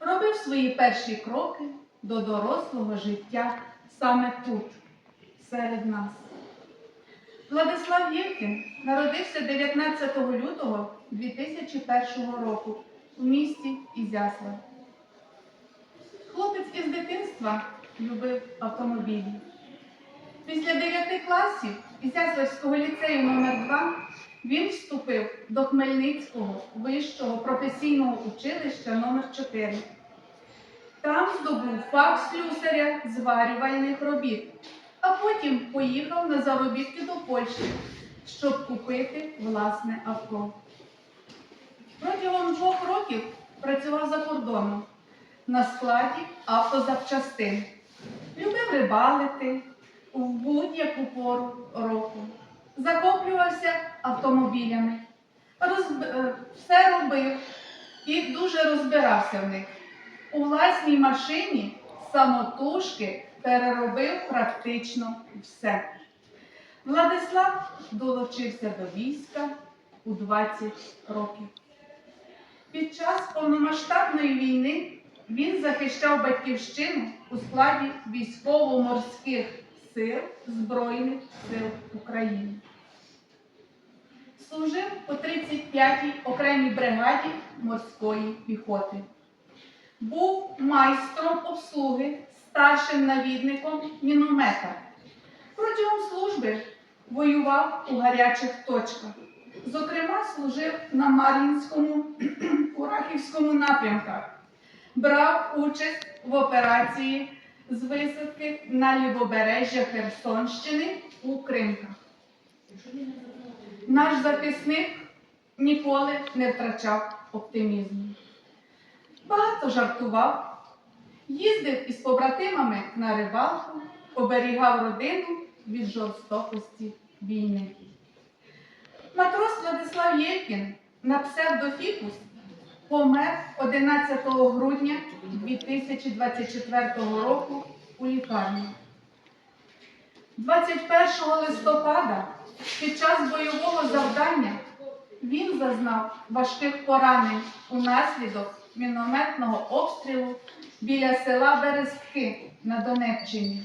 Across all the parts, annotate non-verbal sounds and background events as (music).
Робив свої перші кроки до дорослого життя саме тут, серед нас. Владислав Євкін народився 19 лютого 2001 року у місті Ізяслав. Хлопець із дитинства любив автомобілі. Після 9 класів Ізяславського ліцею номер 2 він вступив до Хмельницького вищого професійного училища номер 4 Там здобув фах слюсаря зварювальних робіт, а потім поїхав на заробітки до Польщі, щоб купити власне авто. Протягом двох років працював за кордоном на складі автозапчастин. Любив рибалити в будь-яку пору року. Захоплювався автомобілями, Розб... е, все робив і дуже розбирався в них. У власній машині самотужки переробив практично все. Владислав долучився до війська у 20 років. Під час повномасштабної війни він захищав батьківщину у складі військово-морських сил Збройних сил України. У 35-й окремій бригаді морської піхоти. Був майстром обслуги, старшим навідником міномета. Протягом служби воював у гарячих точках. Зокрема, служив на Мар'їнському, (clears throat) Курахівському напрямках. Брав участь в операції з висадки на лівобережжя Херсонщини у Кримках. Наш захисник ніколи не втрачав оптимізму. Багато жартував, їздив із побратимами на рибалку, оберігав родину від жорстокості війни. Матрос Владислав Євкін на псевдофікус помер 11 грудня 2024 року у лікарні. 21 листопада під час бойового завдання він зазнав важких поранень унаслідок мінометного обстрілу біля села Берестки на Донеччині.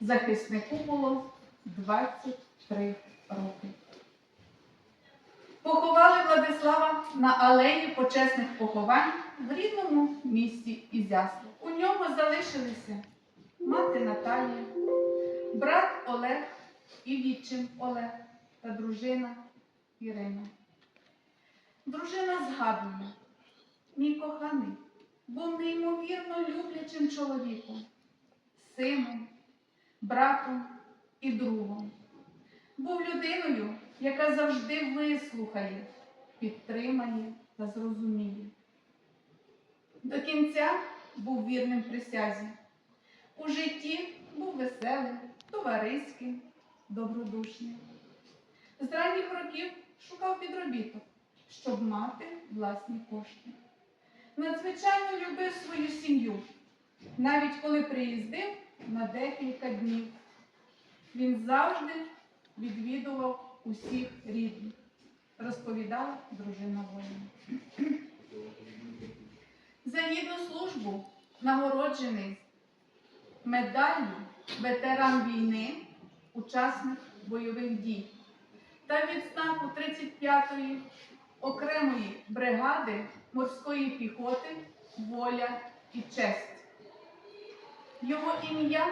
Захиснику було 23 роки. Поховали Владислава на алеї почесних поховань в рідному місті Ізяслав. У нього залишилися мати Наталія, брат Олег і відчим Олег та дружина Ірина. Дружина згадує, мій коханий був неймовірно люблячим чоловіком, сином, братом і другом. Був людиною, яка завжди вислухає, підтримає та зрозуміє. До кінця був вірним присязі. У житті був веселим, товариським, добродушним. З ранніх років шукав підробіток, щоб мати власні кошти. Надзвичайно любив свою сім'ю, навіть коли приїздив на декілька днів. Він завжди відвідував усіх рідних, розповідала дружина воїна. За гідну службу нагороджений медаллю ветеран війни, учасник бойових дій та відзнаку 35-ї окремої бригади морської піхоти Воля і честь. Його ім'я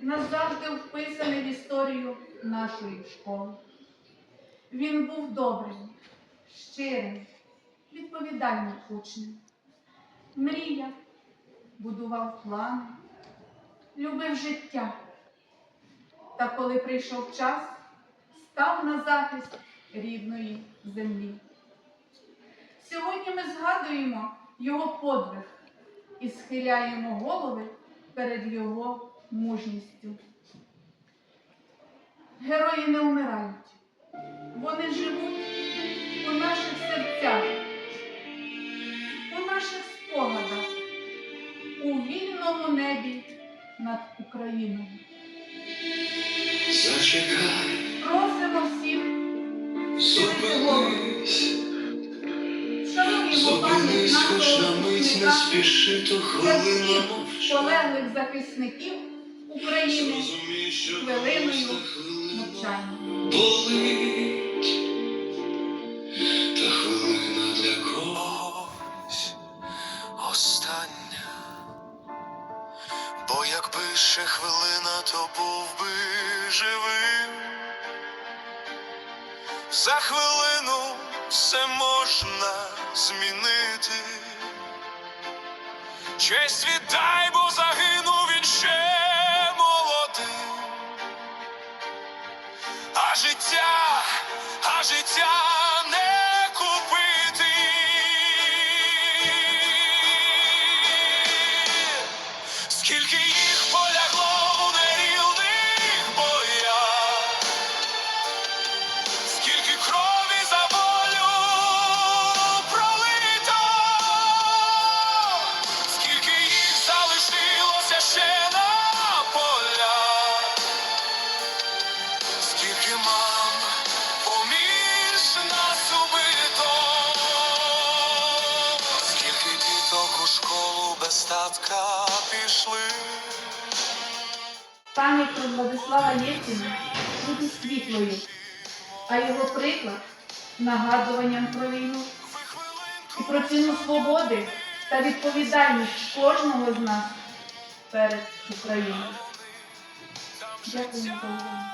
назавжди вписане в історію нашої школи. Він був добрим, щирим, відповідальним учнем. Мріяв, будував плани, любив життя. Та коли прийшов час, став на захист рідної землі. Сьогодні ми згадуємо його подвиг і схиляємо голови перед його мужністю. Герої не вмирають, вони живуть у наших серцях, у наших спогадах, у вільному небі над Україною. Зачекай, Просимо всіх. Зупинись, зупинись хоч на мить не спіши, то хвилина полеглих захисників України хвилиною мовчання. Ще хвилина, то був би живим. За хвилину все можна змінити. Честь віддай, бо загинув він ще молодим. А життя, а життя школу без татка пішли. Пам'ять про Владислава Євтіна буде світлою, а його приклад нагадуванням про війну і про ціну свободи та відповідальність кожного з нас перед Україною. Дякую за увагу.